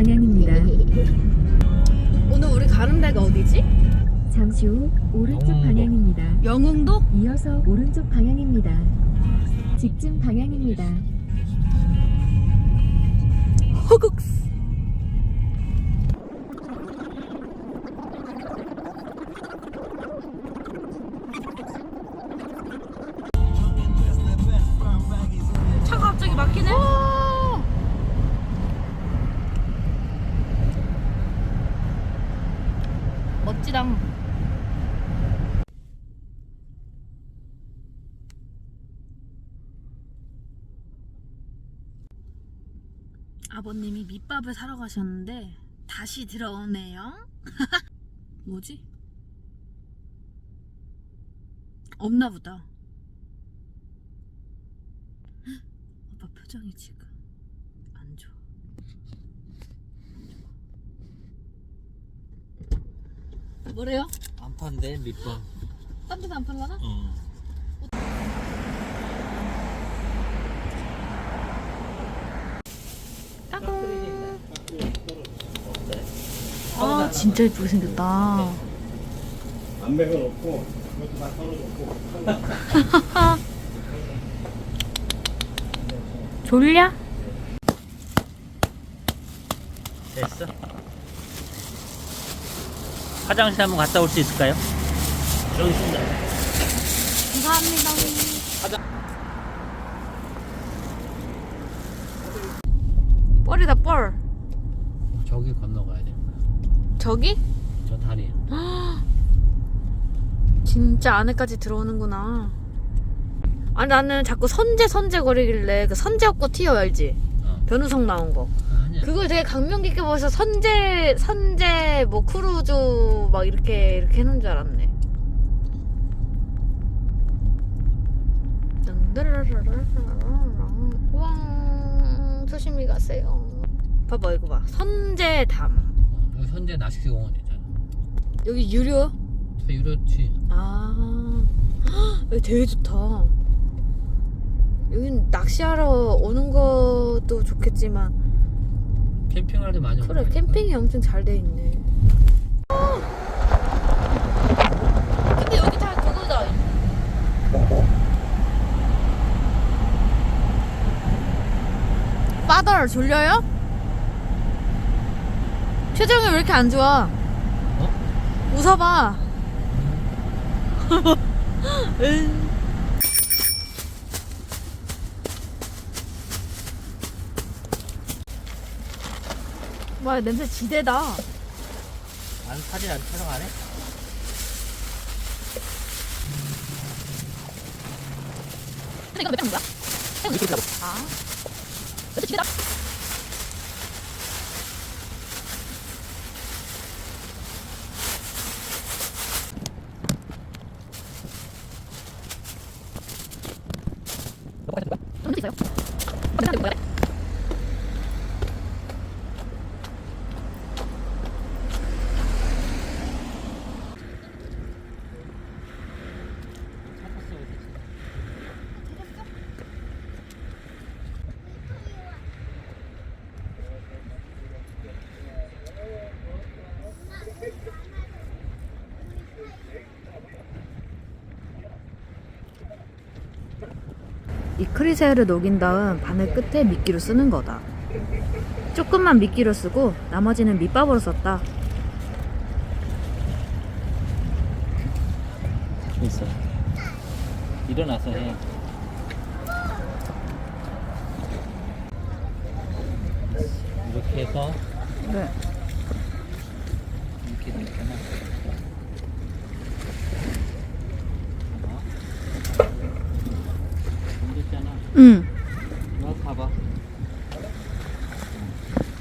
500m 앞 오른쪽 방향입니다. 오늘 우리 가는 데가 어디지? 잠시 후 오른쪽 영흥도. 방향입니다. 영흥도? 이어서 오른쪽 방향입니다. 직진 방향입니다. 허극스 멋지당 아버님이 밑밥을 사러 가셨는데 다시 들어오네요. 뭐지? 없나 보다. 헉, 아빠 표정이 지금 안 좋아. 뭐래요? 안 판대 밑밥. 딴 데도 안 팔라나? 어. 아 진짜 예쁘게 생겼다. 안배가 없고 이것도 다 썰어줬고 졸려? 됐어. 화장실 한번 갔다 올 수 있을까요? 여기 있습니다. 감사합니다. 뻘이다 뻘. 저기 건너가야 돼. 저기? 저 다리. 진짜 안에까지 들어오는구나. 아니 나는 자꾸 선제 선제 거리길래 그 선제 없고 튀어 알지? 어. 변우석 나온 거. 그걸 되게 감명 깊게 보면서 선제 선제 뭐 크루즈 막 이렇게 이렇게 해놓은 줄 알았네. 와 조심히 가세요. 봐봐 이거 봐 선제담 어, 여기 현재 낚시공원이잖아. 여기 유료? 저 유로치. 아 헉, 여기 되게 좋다. 여긴 낚시하러 오는 것도 좋겠지만 캠핑할 때 많이 그래. 캠핑이 엄청 잘 돼 있네. 근데 여기 다 그거다. 빠덜 졸려요? 표정이 왜 이렇게 안 좋아? 어? 웃어봐. 응. 와 냄새 지대다. 안 사진 안 촬영 안 해? 근데 이거 몇 장인 거야? 이렇게 라고 아. 근데 지대다. 좀 있어요? 근데 뭐야? 이 크리새우를 녹인 다음 바늘 끝에 미끼로 쓰는 거다. 조금만 미끼로 쓰고 나머지는 밑밥으로 썼다. 있어. 일어나서 해. 이렇게 해서 네. 이렇게 되잖아. 봐봐. 생겼잖아. 응. 이거 봐봐.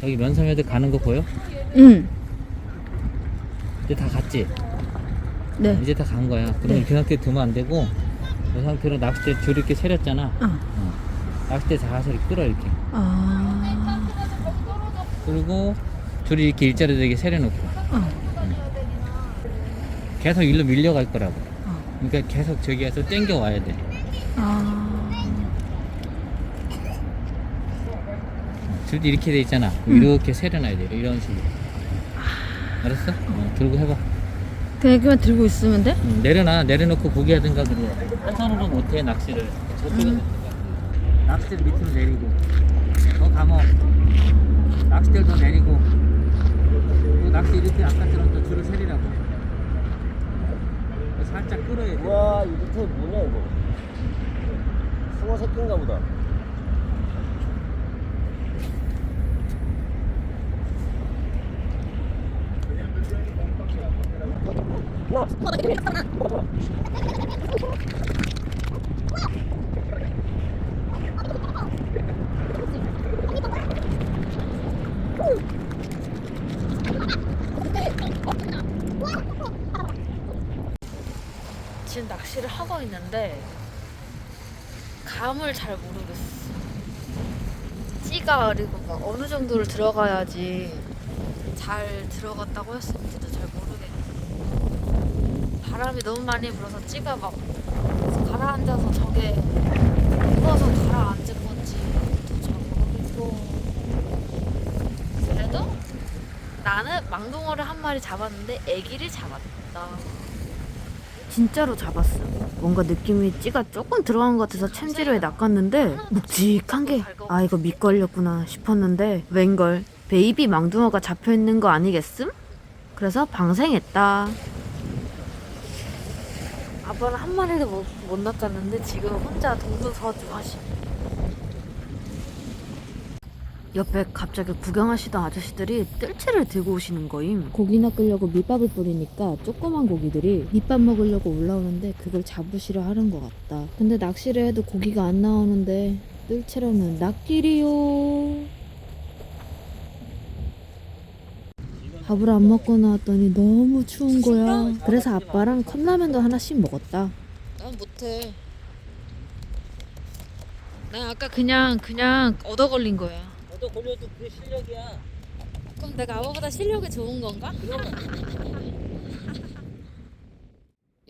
저기 면섬에도 가는 거 보여? 응. 이제 다 갔지? 네. 이제 다 간 거야. 그러면 네. 그 상태 두면 안 되고 그 상태로 낚싯대 줄 이렇게 세렸잖아. 어. 어. 낚싯대 잡아서 이렇게 끌어 이렇게. 아. 그리고 줄이 이렇게 일자로 되게 세려놓고 어. 계속 일로 밀려갈 거라고. 어. 그러니까 계속 저기에서 땡겨 와야 돼. 아. 줄도 이렇게 돼 있잖아. 이렇게 세려놔야 돼. 이런 식으로. 알았어? 어, 들고 해봐. 그냥 이렇게만 들고 있으면 돼? 응, 내려놔. 내려놓고 고기 하든가 그래. 한 손으로 못해 낚시를. 저쪽에 음. 낚싯대를 밑으로 내리고. 더 감어. 낚싯대를 더 내리고. 또 낚시 이렇게 아까처럼 또 줄을 세리라고. 살짝 끌어야 돼. 와, 이 밑에 뭐냐, 이거? 숭어 새끼인가 보다. 지금 낚시를 하고 있는데 감을 잘 모르겠어. 찌가 그리고 막 어느 정도를 들어가야지 잘 들어갔다고 잘 모르겠고 바람이 너무 많이 불어서 찌가 막 가라앉아서 저게 무거워서 가라앉은 건지 잘 모르겠고 그래도 나는 망둥어를 한 마리 잡았는데 애기를 잡았다. 진짜로 잡았어. 뭔가 느낌이 찌가 조금 들어간 것 같아서 챔지로에 낚았는데 묵직한 게 아 이거 밑걸렸구나 싶었는데 웬걸 베이비 망둥어가 잡혀 있는 거 아니겠음? 그래서 방생했다. 아빠는 한 마리도 못, 못 낚았는데 지금 혼자 동분서주 하시. 옆에 갑자기 구경하시던 아저씨들이 뜰채를 들고 오시는 거임. 고기 낚으려고 밑밥을 뿌리니까 조그만 고기들이 밑밥 먹으려고 올라오는데 그걸 잡으시려 하는 것 같다. 근데 낚시를 해도 고기가 안 나오는데 뜰채로는 낚길이요. 밥을 안 먹고 나왔더니 너무 추운 거야. 그래서 아빠랑 컵라면도 하나씩 먹었다. 난 못해. 난 아까 그냥 그냥 얻어 걸린 거야. 너도 걸려도 그게 실력이야. 그럼 내가 아빠보다 실력이 좋은 건가?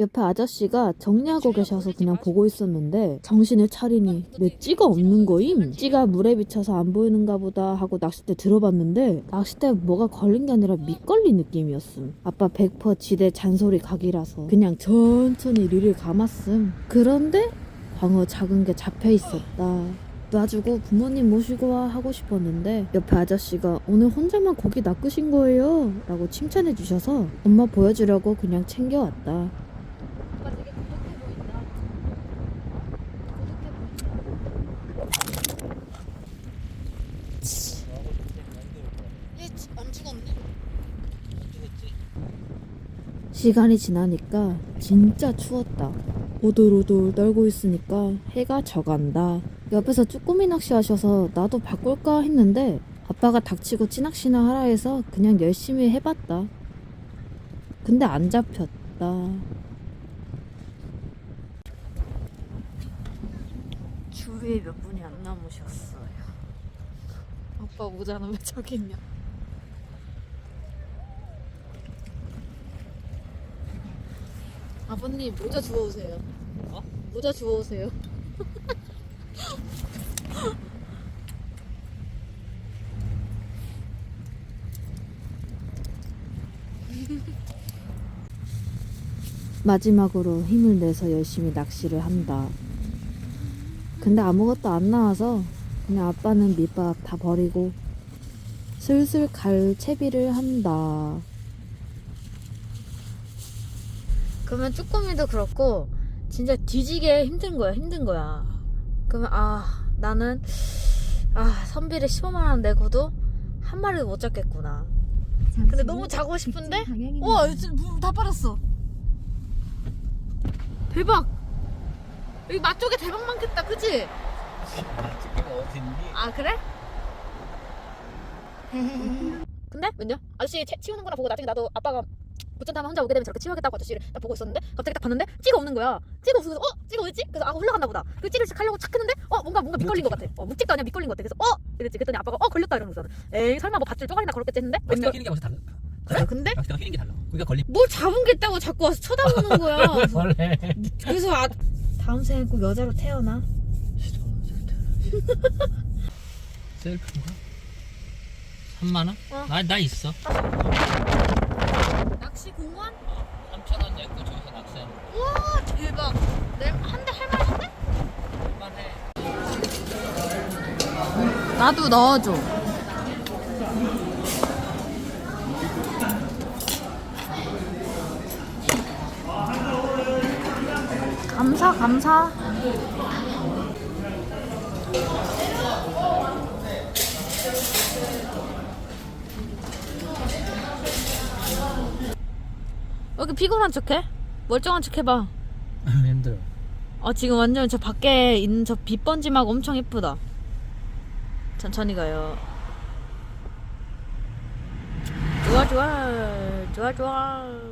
옆에 아저씨가 정리하고 계셔서 그냥 보고 있었는데 정신을 차리니 내 찌가 없는 거임? 찌가 물에 비쳐서 안 보이는가 보다 하고 낚싯대 들어봤는데 낚싯대에 뭐가 걸린 게 아니라 밑걸린 느낌이었음. 아빠 100% 지대 잔소리 각이라서 그냥 천천히 리를 감았음. 그런데 광어 작은 게 잡혀 있었다. 놔주고 부모님 모시고 와 하고 싶었는데 옆에 아저씨가 오늘 혼자만 고기 낚으신 거예요? 라고 칭찬해 주셔서 엄마 보여주려고 그냥 챙겨왔다 오빠 되게 고독해 보인다 시간이 지나니까 진짜 추웠다. 오돌오돌 떨고 있으니까 해가 져간다. 옆에서 쭈꾸미 낚시 하셔서 나도 바꿀까 했는데 아빠가 닥치고 찌낚시나 하라 해서 그냥 열심히 해봤다. 근데 안 잡혔다. 주위에 몇 분이 안 남으셨어요. 아빠 모자는 왜 저기 있냐? 아버님 모자 주워오세요. 어? 모자 주워오세요. 마지막으로 힘을 내서 열심히 낚시를 한다. 근데 아무것도 안 나와서 그냥 아빠는 밑밥 다 버리고 슬슬 갈 채비를 한다. 그러면 쭈꾸미도 그렇고 진짜 뒤지게 힘든 거야 힘든 거야 그러면 아 나는 아 선비를 15만 원 내고도 한 마리도 못 잡겠구나 근데 너무 자고 싶은데 직진 방향입니다. 와 지금 물다 빨았어 대박 여기 맛쪽에 대박 많겠다 그치? 아 그래? 근데 웬요? 아저씨 채, 치우는 거나 보고 나중에 나도 아빠가 부천 타면 혼자 오게 되면 저렇게 치워야겠다고 아저씨를 딱 보고 있었는데 갑자기 딱 봤는데 찌가 없는 거야 찌가 없어서 어? 찌가 어딨지? 그래서 아 올라갔나 보다 그 찌를 하려고 착 했는데 어 뭔가 뭔가 밑걸린 것 같아 어 묵직도 아니야 밑걸린 것 같아 그래서 어? 이랬지 그랬더니 아빠가 어 걸렸다 거잖아 에이 설마 뭐 밧줄 쪼가리나 걸었겠지 했는데 웬걸 끼는 게 벌써 달라. 그래? 근데 낚시대가 끼는 게 달라. 우리가 걸리. 뭘 잡은 게 있다고 자꾸 와서 쳐다보는 거야 원래. 그래서 아 다음 생에 꼭 여자로 태어나 싫어. 셀프인가? 3만 원? 어. 나, 나 있어. 낚시 공원? 3천 원 내고 저기서 낚시하는 거. 우와 대박. 내한대 할만한데? 할만해. 나도 넣어줘. 감사 감사. 이렇게 피곤한 척해? 멀쩡한 척 해봐. 힘들어. 아 지금 완전 저 밖에 있는 저 빛번짐하고 엄청 예쁘다. 천천히 가요. 좋아 좋아 좋아 좋아.